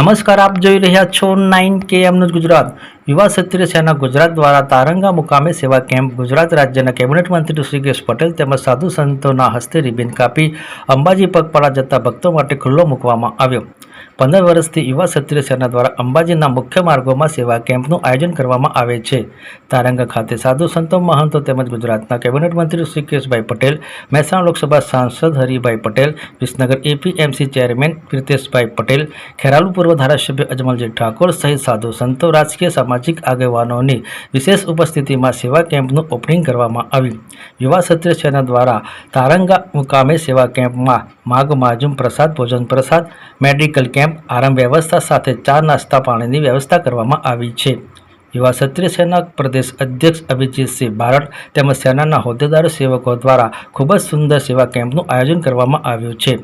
નમસ્કાર, આપ જોઈ રહ્યા છો નાઇન કે એમનું ગુજરાત. યુવા ક્ષત્રિય સેના ગુજરાત દ્વારા તારંગા મુકામે સેવા કેમ્પ ગુજરાત રાજ્યના કેબિનેટ મંત્રી ઋષિકેશ પટેલ તેમજ સાધુ સંતોના હસ્તે રિબિન કાપી અંબાજી પગપાળા જતા ભક્તો માટે ખુલ્લો મૂકવામાં આવ્યો. પંદર વર્ષથી યુવા ક્ષત્રિય સેના દ્વારા અંબાજીના મુખ્ય માર્ગોમાં સેવા કેમ્પનું આયોજન કરવામાં આવે છે. તારંગા ખાતે સાધુ સંતો, મહંતો તેમજ ગુજરાતના કેબિનેટ મંત્રી ઋષિકેશભાઈ પટેલ, મહેસાણા લોકસભા સાંસદ હરિભાઈ પટેલ, વિસનગર એપીએમસી ચેરમેન પ્રિતેશભાઈ પટેલ, ખેરાલુ પૂર્વ ધારાસભ્ય અજમલજી ઠાકોર સહિત સાધુ સંતો, રાજકીય, સામાજિક આગેવાનોની વિશેષ ઉપસ્થિતિમાં સેવા કેમ્પનું ઓપનિંગ કરવામાં આવ્યું. યુવા સત્ય સેના દ્વારા તારંગા મુકામે સેવા કેમ્પમાં માગ માજુમ પ્રસાદ, ભોજન પ્રસાદ, મેડિકલ કેમ્પ, આરામ વ્યવસ્થા સાથે ચા નાસ્તા પાણીની વ્યવસ્થા કરવામાં આવી છે. યુવા ક્ષત્રિય સેના પ્રદેશ અધ્યક્ષ અભિજીતસિંહ બારડ તેમજ સેનાના હોદ્દેદારો સેવકો દ્વારા ખૂબ જ સુંદર સેવા કેમ્પનું આયોજન કરવામાં આવ્યું છે.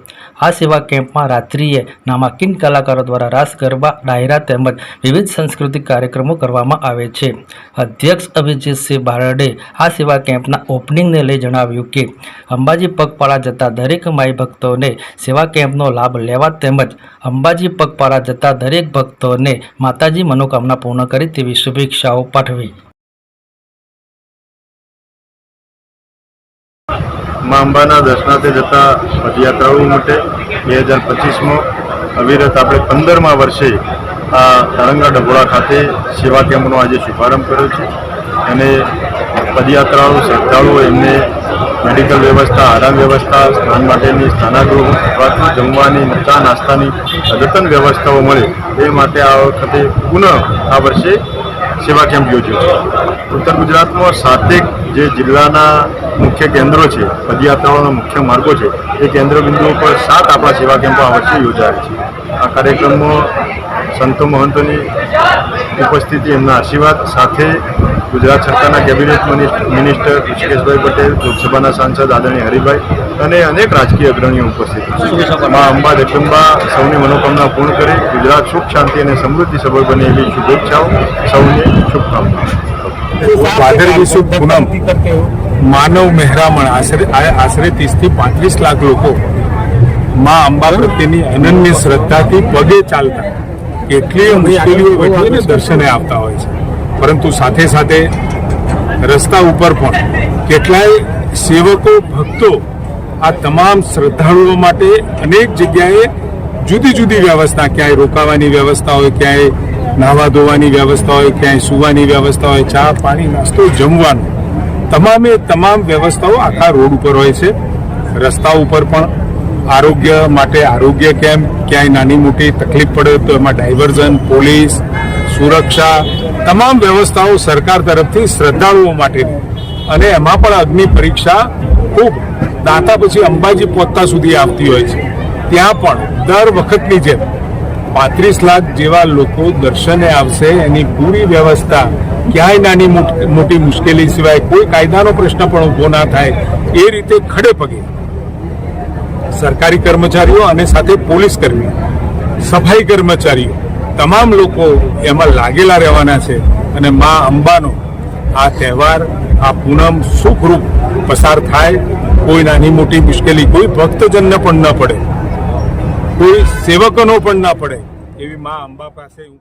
આ સેવા કેમ્પમાં રાત્રિએ નામાંકિન કલાકારો દ્વારા રાસ, ગરબા, ડાયરા તેમજ વિવિધ સાંસ્કૃતિક કાર્યક્રમો કરવામાં આવે છે. અધ્યક્ષ અભિજીતસિંહ બારડે આ સેવા કેમ્પના ઓપનિંગને લઈ જણાવ્યું કે, અંબાજી પગપાળા જતા દરેક માઈ ભક્તોને સેવા કેમ્પનો લાભ લેવા તેમજ અંબાજી પગપાળા જતા દરેક ભક્તોને માતાજી મનોકામના પૂર્ણ કરી તેવી શુભેચ્છાઓ પાઠવી. મા અંબાના દર્શનાર્થે જતા પદયાત્રાળુઓ માટે બે હજાર પચીસમાં અવિરત આપણે પંદરમા વર્ષે આ તરંગા ડભોળા ખાતે સેવા કેમ્પનો આજે શુભારંભ કર્યો છે. અને પદયાત્રાળુ શ્રદ્ધાળુઓ એમને મેડિકલ વ્યવસ્થા, આરામ વ્યવસ્થા, સ્નાન માટેની સ્નાનાગૃહ અથવા જમવાની ચા નાસ્તાની અદ્યતન વ્યવસ્થાઓ મળે એ માટે આ વખતે પુનઃ આ વર્ષે સેવા કેમ્પ યોજ્યો ઉત્તર ગુજરાતમાં સાતેક જે જિલ્લાના મુખ્ય કેન્દ્રો છે, પદયાત્રાઓના મુખ્ય માર્ગો છે, એ કેન્દ્ર બિંદુઓ પર સાત આપણા સેવા કેમ્પો આ વર્ષે યોજાય છે. આ કાર્યક્રમમાં સંતો મહંતોની ઉપસ્થિતિ, એમના આશીર્વાદ સાથે ગુજરાત સરકારના કેબિનેટ મિનિસ્ટર ઋષિકેશભાઈ પટેલ, લોકસભાના સાંસદ આદરણીય હરિભાઈ અને અનેક રાજકીય અગ્રણીઓ ઉપસ્થિત મા અંબા જગદંબા સૌની મનોકામના પૂર્ણ કરી ગુજરાત સુખ શાંતિ અને સમૃદ્ધિ સભર બને એવી શુભેચ્છાઓ સૌને શુભકામનાઓ. માનવ મહેરામણ આશરે આશરે ત્રીસથી પાંત્રીસ લાખ લોકો માં અંબા પ્રત્યેની અનન્ય શ્રદ્ધાથી પગે ચાલતા. કેટલીય મુશ્કેલીઓ વચ્ચે દર્શને આવતા હોય છે. પરંતુ સાથે સાથે રસ્તા ઉપર પણ કેટલાય સેવકો ભક્તો આ તમામ શ્રદ્ધાળુઓ માટે અનેક જગ્યાએ જુદી જુદી વ્યવસ્થા, ક્યાંય રોકાવાની વ્યવસ્થા હોય, ક્યાંય નાહવા ધોવાની વ્યવસ્થા હોય, ક્યાંય સુવાની વ્યવસ્થા હોય, ચા, પાણી, નાસ્તો, જમવાનું. તમામે તમામ વ્યવસ્થાઓ આખા રોડ ઉપર હોય છે. રસ્તા ઉપર પણ આરોગ્ય માટે આરોગ્ય કેમ્પ, ક્યાંય નાની મોટી તકલીફ પડે તો એમાં ડાયવર્ઝન, પોલીસ, સુરક્ષા, તમામ વ્યવસ્થાઓ સરકાર તરફથી શ્રદ્ધાળુઓ માટેની. અને એમાં પણ અગ્નિ પરીક્ષા ખૂબ. દાંતા પછી અંબાજી પહોંચતા સુધી આવતી હોય છે. ત્યાં પણ દર વખતની જેમ પાંત્રીસ લાખ જેવા લોકો દર્શને આવશે. એની પૂરી વ્યવસ્થા ક્યાંય નાની મોટી મુશ્કેલી સિવાય કોઈ કાયદાનો પ્રશ્ન પણ ઊભો ના થાય એ રીતે ખડે પગે સરકારી કર્મચારીઓ અને સાથે પોલીસ કર્મીઓ સફાઈ કર્મચારીઓ, તમામ લોકો એમાં લાગેલા રહેવાના છે અને મા અંબાનો આ તહેવાર, આ પૂનમ સુખરૂપ પસાર થાય. કોઈ નાની મોટી મુશ્કેલી, કોઈ ભક્તજનને પણ ન પડે. કોઈ સેવકોનો પણ ના પડે. એવી મા અંબા પાસે હું